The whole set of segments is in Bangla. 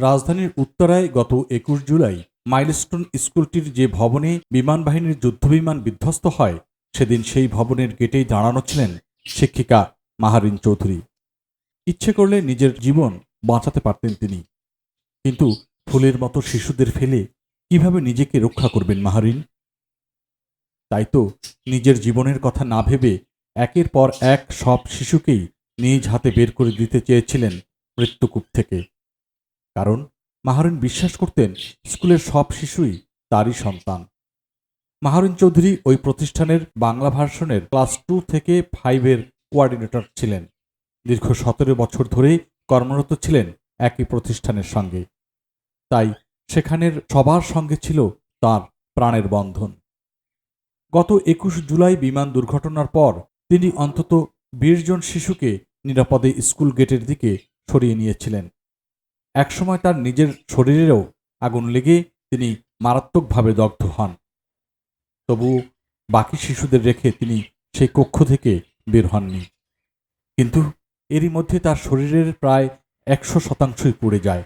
রাজধানীর উত্তরায় গত একুশ জুলাই মাইলস্টোন স্কুলটির যে ভবনে বিমান বাহিনীর যুদ্ধবিমান বিধ্বস্ত হয়, সেদিন সেই ভবনের গেটেই দাঁড়ানো ছিলেন শিক্ষিকা মাহারিন চৌধুরী। ইচ্ছে করলে নিজের জীবন বাঁচাতে পারতেন তিনি। কিন্তু ফুলের মতো শিশুদের ফেলে কীভাবে নিজেকে রক্ষা করবেন মাহারিন? তাই তো নিজের জীবনের কথা না ভেবে একের পর এক সব শিশুকেই নিজ হাতে বের করে দিতে চেয়েছিলেন মৃত্যুকূপ থেকে। কারণ মাহারিন বিশ্বাস করতেন স্কুলের সব শিশুই তারই সন্তান। মাহারিন চৌধুরী ওই প্রতিষ্ঠানের বাংলা ভার্সনের ক্লাস টু থেকে ফাইভের কোয়ার্ডিনেটর ছিলেন। দীর্ঘ সতেরো বছর ধরে কর্মরত ছিলেন একই প্রতিষ্ঠানের সঙ্গে। তাই সেখানের সবার সঙ্গে ছিল তার প্রাণের বন্ধন। গত একুশ জুলাই বিমান দুর্ঘটনার পর তিনি অন্তত বিশ জন শিশুকে নিরাপদে স্কুল গেটের দিকে সরিয়ে নিয়েছিলেন। একসময় তার নিজের শরীরেও আগুন লেগে তিনি মারাত্মকভাবে দগ্ধ হন। তবু বাকি শিশুদের রেখে তিনি সেই কক্ষ থেকে বের হননি। কিন্তু এরই মধ্যে তার শরীরের প্রায় একশো শতাংশই পুড়ে যায়।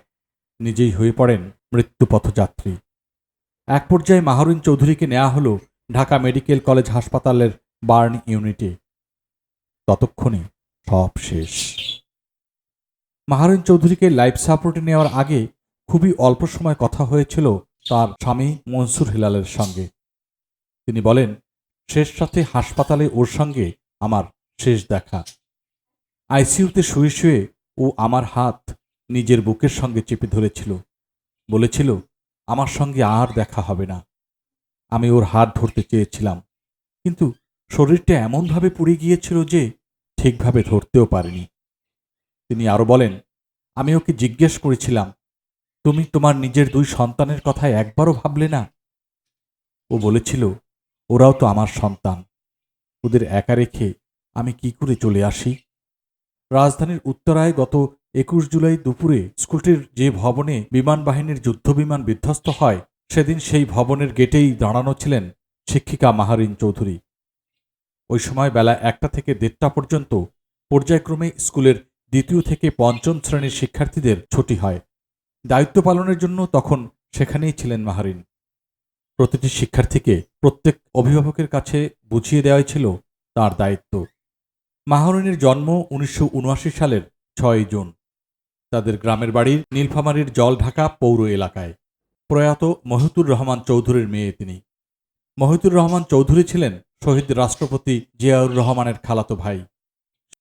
নিজেই হয়ে পড়েন মৃত্যুপথযাত্রী এক পর্যায়ে মাহরুন চৌধুরীকে নেওয়া হলো ঢাকা মেডিকেল কলেজ হাসপাতালের বার্ন ইউনিটে। ততক্ষণে সব শেষ। মাহারুন চৌধুরীকে লাইফ সাপোর্টে নেওয়ার আগে খুবই অল্প সময় কথা হয়েছিল তার স্বামী মনসুর হিলালের সঙ্গে। তিনি বলেন, শেষ সাথে হাসপাতালে ওর সঙ্গে আমার শেষ দেখা। আইসিইউতে শুয়ে শুয়ে ও আমার হাত নিজের বুকের সঙ্গে চেপে ধরেছিল। বলেছিল, আমার সঙ্গে আর দেখা হবে না। আমি ওর হাত ধরতে চেয়েছিলাম। কিন্তু শরীরটা এমনভাবে পুড়ে গিয়েছিল যে ঠিকভাবে ধরতেও পারিনি। তিনি আরও বলেন, আমি ওকে জিজ্ঞেস করেছিলাম, তুমি তোমার নিজের দুই সন্তানের কথা একবারও ভাবলে না? ও বলেছিল, ওরাও তো আমার সন্তান। ওদের একা রেখে আমি কি করে চলে আসি? রাজধানীর উত্তরায় গত একুশ জুলাই দুপুরে স্কুলটির যে ভবনে বিমান বাহিনীর যুদ্ধবিমান বিধ্বস্ত হয়, সেদিন সেই ভবনের গেটেই দাঁড়ানো ছিলেন শিক্ষিকা মাহারিন চৌধুরী। ওই সময় বেলা একটা থেকে দেড়টা পর্যন্ত পর্যায়ক্রমে স্কুলের দ্বিতীয় থেকে পঞ্চম শ্রেণির শিক্ষার্থীদের ছুটি হয়। দায়িত্ব পালনের জন্য তখন সেখানেই ছিলেন মাহারিন। প্রতিটি শিক্ষার্থীকে প্রত্যেক অভিভাবকের কাছে বুঝিয়ে দেওয়াই ছিল তার দায়িত্ব। মাহরিনের জন্ম উনিশশো উনআশি সালের ছয় জুন। তাদের গ্রামের বাড়ির নীলফামারীর জল ঢাকা পৌর এলাকায়। প্রয়াত মহিতুর রহমান চৌধুরীর মেয়ে তিনি। মহিতুর রহমান চৌধুরী ছিলেন শহীদ রাষ্ট্রপতি জিয়াউর রহমানের খালাতো ভাই।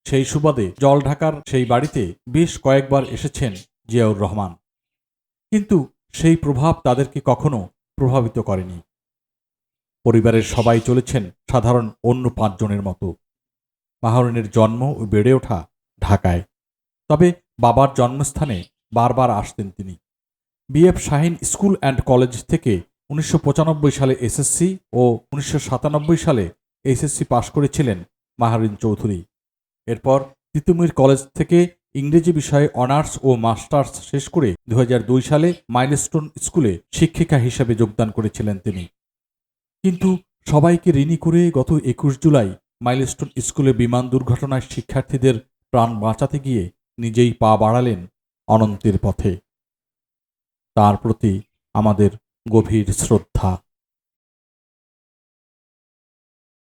সেই সুবাদে জল ঢাকার সেই বাড়িতে বেশ কয়েকবার এসেছেন জিয়াউর রহমান। কিন্তু সেই প্রভাব তাদেরকে কখনো প্রভাবিত করেনি। পরিবারের সবাই চলেছেন সাধারণ অন্য পাঁচজনের মতো। মাহরুনের জন্ম ও বেড়ে ওঠা ঢাকায়। তবে বাবার জন্মস্থানে বারবার আসতেন তিনি। BF Shaheen school and college থেকে উনিশশো পঁচানব্বই সালে এসএসসি ও উনিশশো সাতানব্বই সালে এইচএসসি পাশ করেছিলেন মাহারিন চৌধুরী। এরপর তিতুমির কলেজ থেকে ইংরেজি বিষয়ে অনার্স ও মাস্টার্স শেষ করে দু হাজার দুই সালে মাইলস্টোন স্কুলে শিক্ষিকা হিসেবে যোগদান করেছিলেন তিনি। কিন্তু সবাইকে ঋণী করে গত একুশ জুলাই মাইলস্টোন স্কুলে বিমান দুর্ঘটনায় শিক্ষার্থীদের প্রাণ বাঁচাতে গিয়ে নিজেই পা বাড়ালেন অনন্তের পথে। তার প্রতি আমাদের গভীর শ্রদ্ধা।